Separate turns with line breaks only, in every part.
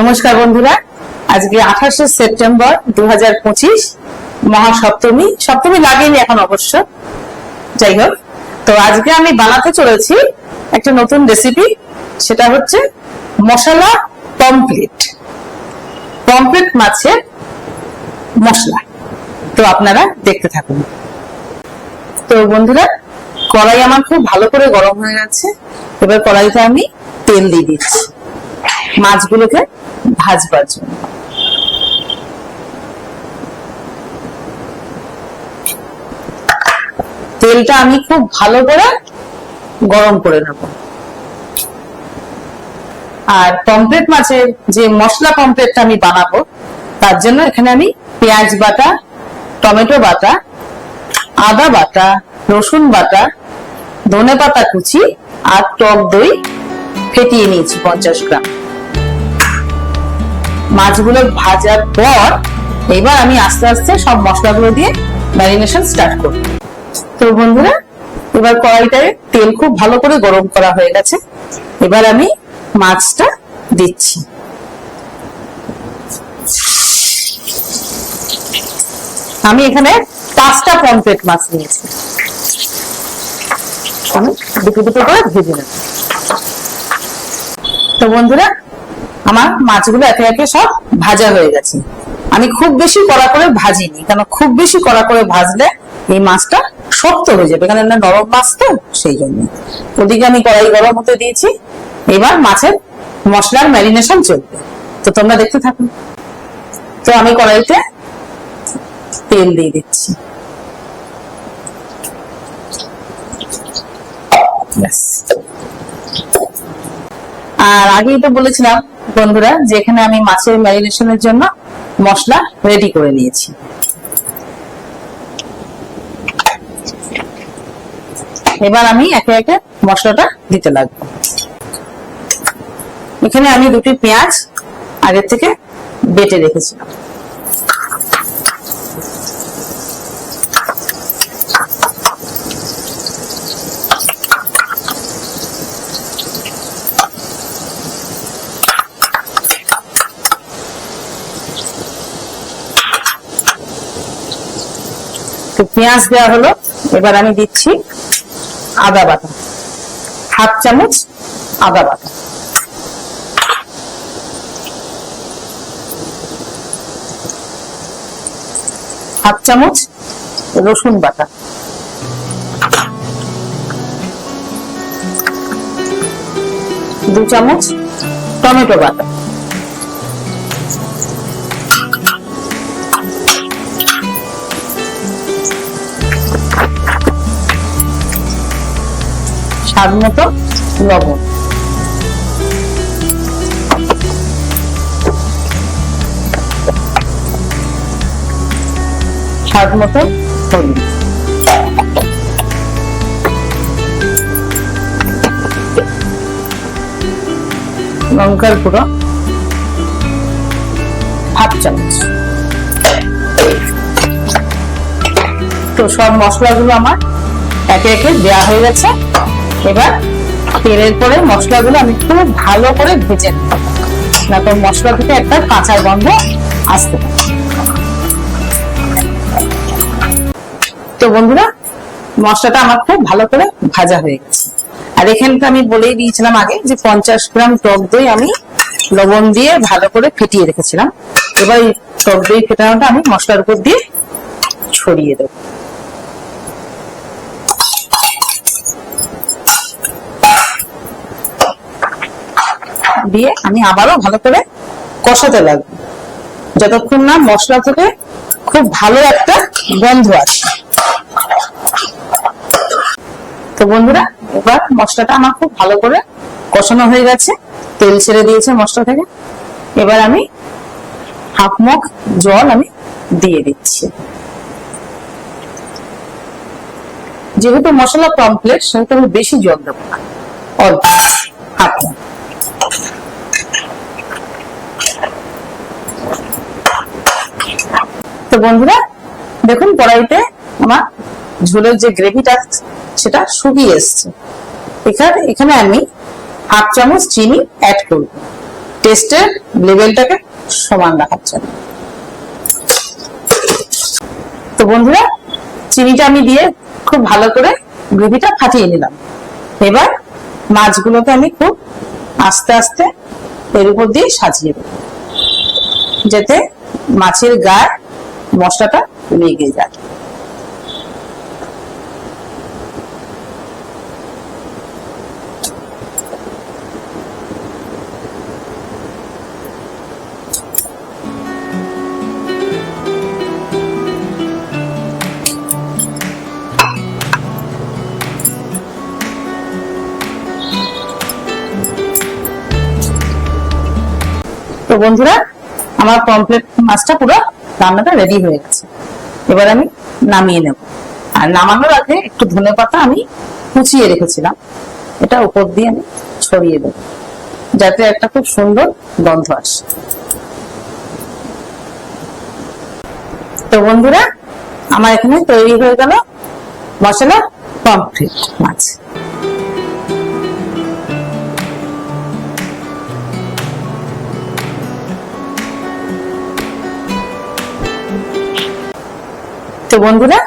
নমস্কার বন্ধুরা। আজকে আঠাশে সেপ্টেম্বর দু হাজার পঁচিশ, মহাসপ্তমী। সপ্তমী লাগেনি এখন অবশ্য। যাই হোক, তো আজকে আমি বানাতে চলেছি একটা নতুন রেসিপি সেটা হচ্ছে মশলা পমপ্লেট পমপ্লেট মাছের মশলা। তো আপনারা দেখতে থাকুন। তো বন্ধুরা, কড়াই আমার খুব ভালো করে গরম হয়ে গেছে। এবার কড়াইতে আমি তেল দিয়ে দিচ্ছি। মাছগুলোকে ভাজবার জন্য। তেলটা আমি খুব ভালো করে গরম করে নেব। আর পমপ্লেট মাছের যে মশলা পমপ্লেটটা আমি বানাবো, তার জন্য এখানে আমি পেঁয়াজ বাটা, টমেটো বাটা, আদা বাটা, রসুন বাটা ধনে পাতা কুচি আর টক দই ফেটিয়ে নিয়েছি পঞ্চাশ গ্রাম। মাছগুলো ভাজার পর এবার আমি আস্তে আস্তে সব মশলাগুলো দিয়ে ম্যারিনেশন স্টার্ট করব। তো বন্ধুরা, এবার কড়াইটায় তেল খুব ভালো করে গরম করা হয়ে গেছে। এবার আমি মাছটা দিচ্ছি। আমি এখানে পাঁচটা পমফ্রেট মাছ নিয়েছি। আমি দুটো দুটো করে ভেজে নেব। তো বন্ধুরা আমার মাছগুলো একে একে সব ভাজা হয়ে গেছে। আমি খুব বেশি কড়া করে ভাজিনি কারণ খুব বেশি কড়া করে ভাজলে এই মাছটা শক্ত হয়ে যাবে কারণ এটা নরম মাছ তো, সেই জন্য। ওদিকে আমি কড়াই গরম হতে দিয়েছি, এবার মাছের মশলার ম্যারিনেশন চলবে। তো তোমরা দেখতে থাকো। তো আমি কড়াইতে তেল দিয়ে দিচ্ছি। আর আগেই তো বলেছিলাম বন্ধুরা, যেখানে আমি মাছের ম্যারিনেশনের জন্য মশলা রেডি করে নিয়েছি। এবার আমি একে একে মশলাটা দিতে লাগবো। এখানে আমি দুটি পেঁয়াজ আগের থেকে বেটে রেখেছিলাম। তো পেঁয়াজ দেওয়া হলো, এবার আমি দিচ্ছি আদা বাটা। হাফ চামচ আদা বাটা। হাফ চামচ রসুন বাটা। দু চামচ টমেটো বাটা। স্বাদ মতো লবণ। স্বাদ মতো হলুদ লঙ্কার গুঁড়ো হাফ চামচ। তো সব মশলাগুলো আমার একে একে দেওয়া হয়ে গেছে। এবার তেলের পরে মশলাগুলো আমি খুব ভালো করে ভেজে নেব। না তো মশলা থেকে একটা গন্ধ আসতে তো বন্ধুরা, মশলাটা আমার খুব ভালো করে ভাজা হয়ে গেছে। আর এখানটা আমি বলেই দিয়েছিলাম আগে যে পঞ্চাশ গ্রাম টক দই আমি লবণ দিয়ে ভালো করে ফেটিয়ে রেখেছিলাম। এবার টক দই ফেটানোটা আমি মশলার উপর দিয়ে ছড়িয়ে দেবো। দিয়ে আমি আবারও ভালো করে কষাতে লাগবো। যতক্ষণ না মশলা থেকে খুব ভালো একটা গন্ধ আসে। তো বন্ধুরা, এবার মশলাটা আমার খুব ভালো করে কষানো হয়ে গেছে। তেল ছেড়ে দিয়েছে মশলা থেকে। এবার আমি হাফ মগ জল আমি দিয়ে দিচ্ছি। যেহেতু মশলা কমপ্লেট সেহেতু আমি বেশি জল দেবো না, অল্প হাফ মগ তো বন্ধুরা, দেখুন কড়াইতে আমার ঝোলের যে গ্রেভিটা সেটা শুকিয়ে এসছে। এখানে এখানে আমি হাফ চামচ চিনি অ্যাড করব। টেস্টের লেভেলটাকে সমান রাখার জন্য। তো বন্ধুরা, চিনিটা আমি দিয়ে খুব ভালো করে গ্রেভিটা ফাটিয়ে নিলাম। এবার মাছগুলোকে আমি খুব আস্তে আস্তে এর উপর দিয়ে সাজিয়ে দেবো। যাতে মাছের গায়ে মশলাটা লেগে যায় তো বন্ধুরা আমার কমপ্লিট মাছটা পুরো রান্নাটা রেডি হয়ে গেছে। এবার আমি নামিয়ে নেব। আর নামানোর আগে একটু ধনে পাতা আমি কুচিয়ে রেখেছিলাম। এটা উপর দিয়ে আমি ছড়িয়ে দেব, যাতে একটা খুব সুন্দর গন্ধ আসে। তো বন্ধুরা, আমার এখানে তৈরি হয়ে গেল মশলা কমপ্লিট মাছ। তো বন্ধুরা,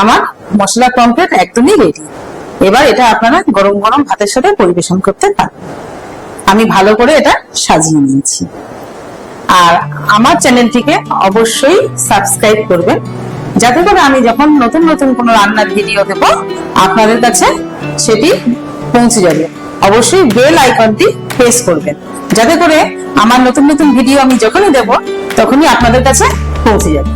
আমার মশলা কমপ্লিট একদমই রেডি এবার এটা আপনারা গরম গরম ভাতের সাথে পরিবেশন করতে পারেন। আমি ভালো করে এটা সাজিয়ে নিয়েছি। আর আমার চ্যানেলটিকে অবশ্যই সাবস্ক্রাইব করবেন। যাতে করে আমি যখন নতুন নতুন কোনো রান্নার ভিডিও দেব, আপনাদের কাছে সেটি পৌঁছে যাবে। অবশ্যই বেল আইকনটি প্রেস করবেন। যাতে করে আমার নতুন নতুন ভিডিও আমি যখনই দেব, তখনই আপনাদের কাছে পৌঁছে যাবে।